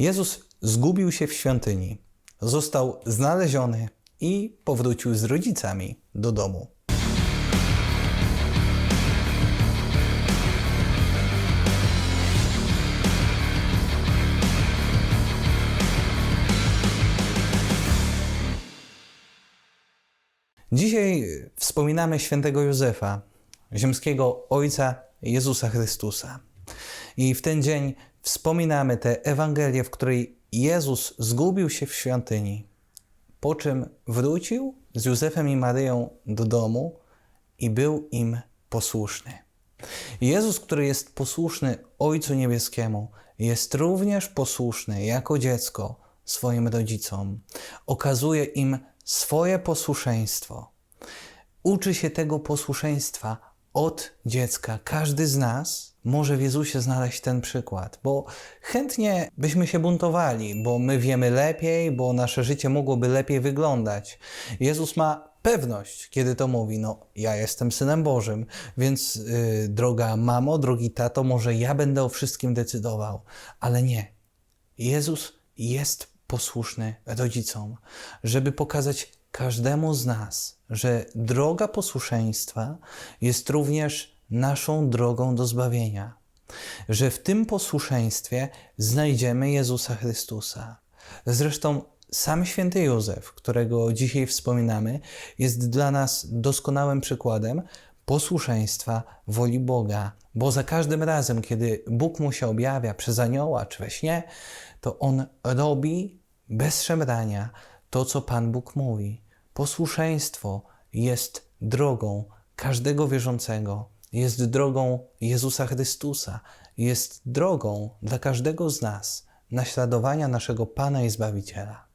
Jezus zgubił się w świątyni, został znaleziony i powrócił z rodzicami do domu. Dzisiaj wspominamy świętego Józefa, ziemskiego ojca Jezusa Chrystusa. I w ten dzień wspominamy tę Ewangelię, w której Jezus zgubił się w świątyni, po czym wrócił z Józefem i Maryją do domu i był im posłuszny. Jezus, który jest posłuszny Ojcu Niebieskiemu, jest również posłuszny jako dziecko swoim rodzicom. Okazuje im swoje posłuszeństwo. Uczy się tego posłuszeństwa od dziecka. Każdy z nas może w Jezusie znaleźć ten przykład, bo chętnie byśmy się buntowali, bo my wiemy lepiej, bo nasze życie mogłoby lepiej wyglądać. Jezus ma pewność, kiedy to mówi: No, ja jestem synem Bożym, więc yy, droga mamo, drogi tato, może ja będę o wszystkim decydował, ale nie. Jezus jest posłuszny rodzicom, żeby pokazać każdemu z nas, że droga posłuszeństwa jest również naszą drogą do zbawienia. Że w tym posłuszeństwie znajdziemy Jezusa Chrystusa. Zresztą sam święty Józef, którego dzisiaj wspominamy, jest dla nas doskonałym przykładem posłuszeństwa woli Boga, bo za każdym razem, kiedy Bóg mu się objawia przez anioła czy we śnie, to on robi bez szemrania to, co Pan Bóg mówi. Posłuszeństwo jest drogą każdego wierzącego, jest drogą Jezusa Chrystusa, jest drogą dla każdego z nas naśladowania naszego Pana i Zbawiciela.